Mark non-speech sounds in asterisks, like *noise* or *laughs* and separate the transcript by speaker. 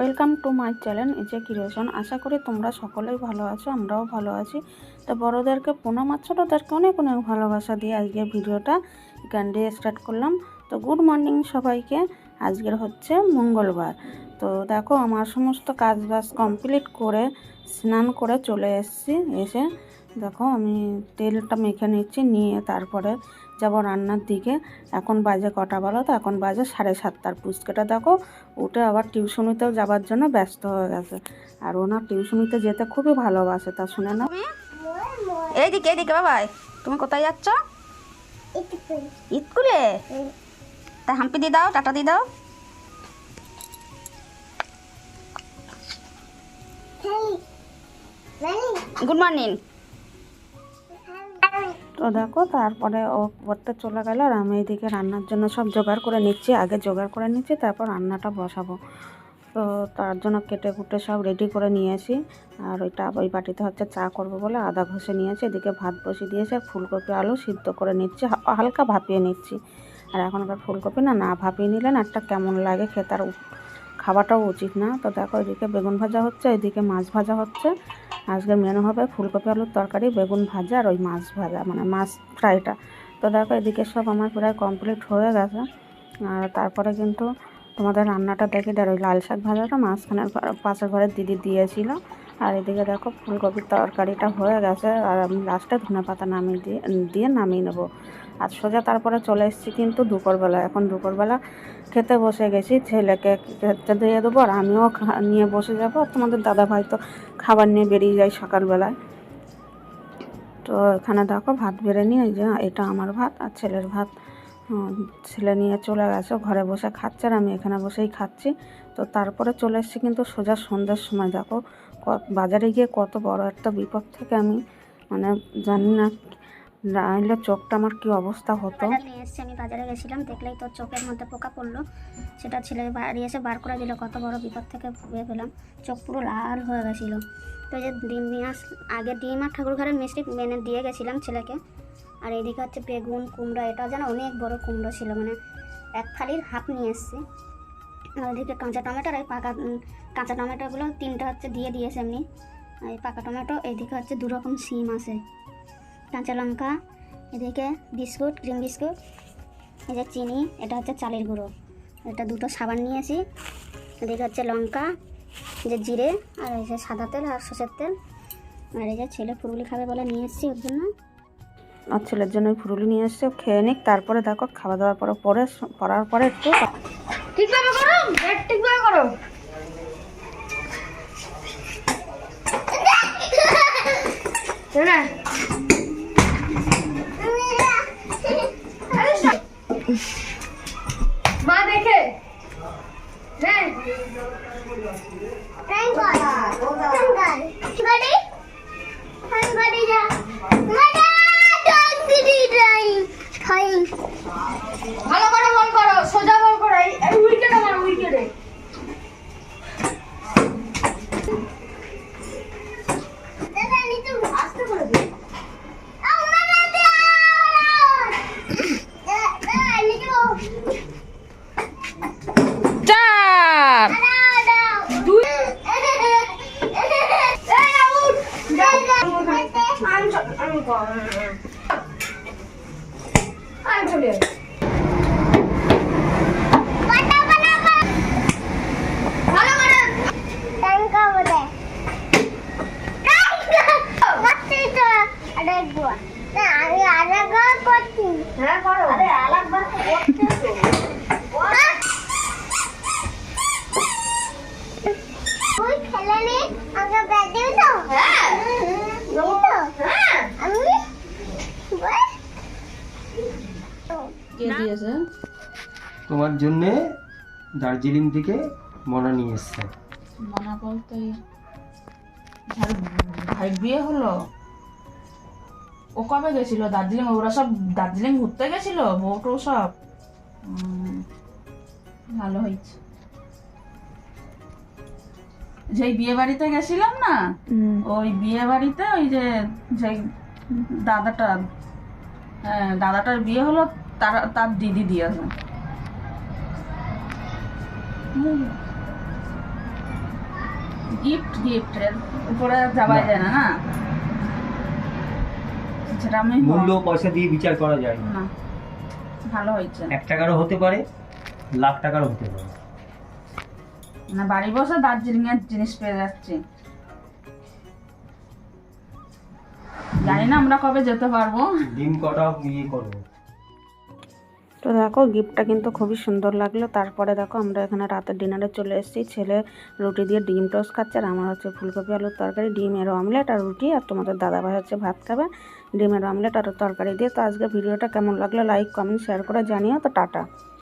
Speaker 1: Welcome to my channel এই যে creation. আশা করি তোমরা সকলেই ভালো আছো, আমরাও ভালো আছি। তো বড়োদেরকে প্রণাম আর ছোটোদেরকে অনেক অনেক ভালোবাসা দিয়ে আজকে ভিডিওটা এখান দিয়ে স্টার্ট করলাম। তো গুড মর্নিং সবাইকে। আজকের হচ্ছে মঙ্গলবার। তো দেখো, আমার সমস্ত কাজ বাজ কমপ্লিট করে, স্নান করে চলে এসেছি, এসে দেখো আমি তেলটা মেখে নিচ্ছি, নিয়ে তারপরে যাব রান্নার দিকে। এখন বাজে কটা বলো তো? এখন বাজে সাড়ে সাতটার পুচকেটা দেখো উঠে আবার টিউশনিতেও যাবার জন্য ব্যস্ত হয়ে গেছে। আর ওনার টিউশনিতে যেতে খুবই ভালোবাসে তা শুনে না
Speaker 2: এইদিকে এইদিকে বাবাই তুমি কোথায় যাচ্ছ? স্কুলে। তা হাম্পি দিয়ে দাও টাটা দিয়ে দাও। Good morning.
Speaker 1: তো দেখো, তারপরে ও পড়তে চলে গেল আর আমি এদিকে রান্নার জন্য সব জোগাড় করে নিচ্ছি, আগে জোগাড় করে নিচ্ছি, তারপর রান্নাটা বসাবো। তো তার জন্য কেটে কুটে সব রেডি করে নিয়েছি। আর ওইটা ওই বাটিতে হচ্ছে চা করব বলে আদা ঘষে নিয়েছি, এদিকে ভাত বসিয়ে দিয়েছি আর ফুলকপি, আলু সিদ্ধ করে নিচ্ছি হালকা ভাপিয়ে নিচ্ছি। আর এখনকার ফুলকপি না না ভাপিয়ে নিলে না একটা কেমন লাগে খেতার খাওয়াটাও উচিত না। তো দেখো এদিকে বেগুন ভাজা হচ্ছে, এদিকে মাছ ভাজা হচ্ছে। আজকে মেনু হবে ফুলকপি, আলুর তরকারি, বেগুন ভাজা আর ওই মাছ ভাজা মানে মাছ ফ্রাইটা। তো দেখো এদিকে সব আমার প্রায় কমপ্লিট হয়ে গেছে। আর তারপরে কিন্তু তোমাদের রান্নাটা দেখে আর ওই লাল শাক ভাজাটা মাঝখানের পাশের ঘরের দিদি দিয়েছিল। আর এদিকে দেখো ফুলকপির তরকারিটা হয়ে গেছে, আর আমি লাস্টে ধনে পাতা নামিয়ে দিয়ে দিয়ে নামিয়ে নেব। আর সোজা তারপরে চলে এসেছি কিন্তু দুপুরবেলা। এখন দুপুরবেলা খেতে বসে গেছি, ছেলেকে খেতে দিয়ে দেবো আর আমিও নিয়ে বসে যাব। তোমাদের দাদা ভাই তো খাবার নিয়ে বেরিয়ে যায় সকালবেলায়। তো এখানে দেখো ভাত বেড়ে নিয়ে যে এটা আমার ভাত আর ছেলের ভাত। ছেলে নিয়ে চলে গেছে, ঘরে বসে খাচ্ছে আর আমি এখানে বসেই খাচ্ছি। তো তারপরে চলে এসেছি কিন্তু সোজা সন্ধ্যের সময়। দেখো বাজারে গিয়ে কত বড় একটা বিপদ থেকে আমি মানে জানি না নাহলে চোখটা আমার কি অবস্থা হতো?
Speaker 2: নিয়ে এসছি, আমি বাজারে গেছিলাম, দেখলেই তো চোখের মধ্যে পোকা পড়ল। সেটা ছেলে বাড়ি এসে বার করে দিল, কত বড় বিপদ থেকে ভুগে পেলাম চোখ পুরো লাল হয়ে গেছিল। তো যে ডিম নিয়ে আস, আগে ডিম আর ঠাকুর ঘরের মিষ্টি মেনে দিয়ে গেছিলাম ছেলেকে। আর এইদিকে হচ্ছে বেগুন, কুমড়ো এটা যেন অনেক বড় কুমড়ো ছিল মানে এক থালির হাফ নিয়ে এসছি। আর এদিকে কাঁচা টমেটো আর এই পাকা কাঁচা টমেটোগুলো তিনটা হচ্ছে দিয়ে দিয়েছে এমনি। এই পাকা টমেটো এইদিকে হচ্ছে দু রকম সিম আছে। কাঁচা লঙ্কা এদিকে বিস্কুট ক্রিম বিস্কুট এই যে চিনি এটা হচ্ছে চালের গুঁড়ো। এটা দুটো সাবান নিয়েছি এদিকে হচ্ছে লঙ্কা এই যে জিরে আর এই যে সাদা তেল আর সর্ষের তেল। আর এই যে ছেলে ফুরুলি খাবে বলে নিয়ে এসেছি ওর জন্য।
Speaker 1: আর ছেলের জন্য ওই ফুরুলি নিয়ে এসছে ও খেয়ে নিক তারপরে দেখো খাওয়া দাওয়ার পরে পরে পড়ার পরে একটু
Speaker 2: ঠিকভাবে করো ঠিকভাবে করো। *laughs*
Speaker 3: মা দেখে। হ্যাঁ। ভালো করে বল করো সোজা বল করো এই এই উইকেটে মারো উইকেটে আস্তে করে দিও
Speaker 2: চার
Speaker 3: দুই এই আউট আমি চ- আমি
Speaker 4: আলাদা করছি
Speaker 3: হ্যাঁ করো।
Speaker 4: আলাদা করছে তো তুই খেলে নি আমাকে ব্যাট দিবি তো
Speaker 3: হ্যাঁ
Speaker 4: দিবি তো
Speaker 3: হ্যাঁ
Speaker 4: আমি
Speaker 1: কে দিয়েছে?
Speaker 5: তোমার জন্যে দার্জিলিং থেকে মনা নিয়ে এসছে।
Speaker 1: মনা বলতে ভাই বিয়ে হলো ও কবে গেছিল? দার্জিলিং ওরা সব দার্জিলিং ঘুরতে গেছিল? বউটো সব? ভালো হয়েছে। যেই বিয়ে বাড়িতে গেছিলাম না ওই বিয়ে বাড়িতে ওই যে যে দাদাটা হ্যাঁ দাদাটার বিয়ে হলো তার তার দিদি দিয়েছে গিফট গিফট এর উপরে যাওয়াই যায় না না? সেটা আমি
Speaker 5: মূল্য পয়সা দিয়ে বিচার করা যায় না।
Speaker 1: না ভালো হয়েছে।
Speaker 5: এক টাকারও হতে পারে লাখ টাকারও হতে পারে।
Speaker 1: না বাড়ি বসে দার্জিলিং এর জিনিস পেয়ে যাচ্ছি। জানি না আমরা কবে যেতে পারব।
Speaker 5: ডিম কটা ইয়ে করব?
Speaker 1: তো দেখো, গিফটটা কিন্তু খুবই সুন্দর লাগল। তারপরে দেখো, আমরা এখানে রাতের ডিনারে চলে এসেছি। ছেলে রুটি দিয়ে ডিম টোস্ট খাচ্ছে আর আমার হচ্ছে ফুলকপি আলুর তরকারি ডিমের অমলেট আর রুটি। আর তোমাদের দাদাভাই হচ্ছে ভাত খাবে ডিমের অমলেট আর তরকারি দিয়ে। তো আজকে ভিডিওটা কেমন লাগল লাইক কমেন্ট শেয়ার করে জানিও। তো টাটা।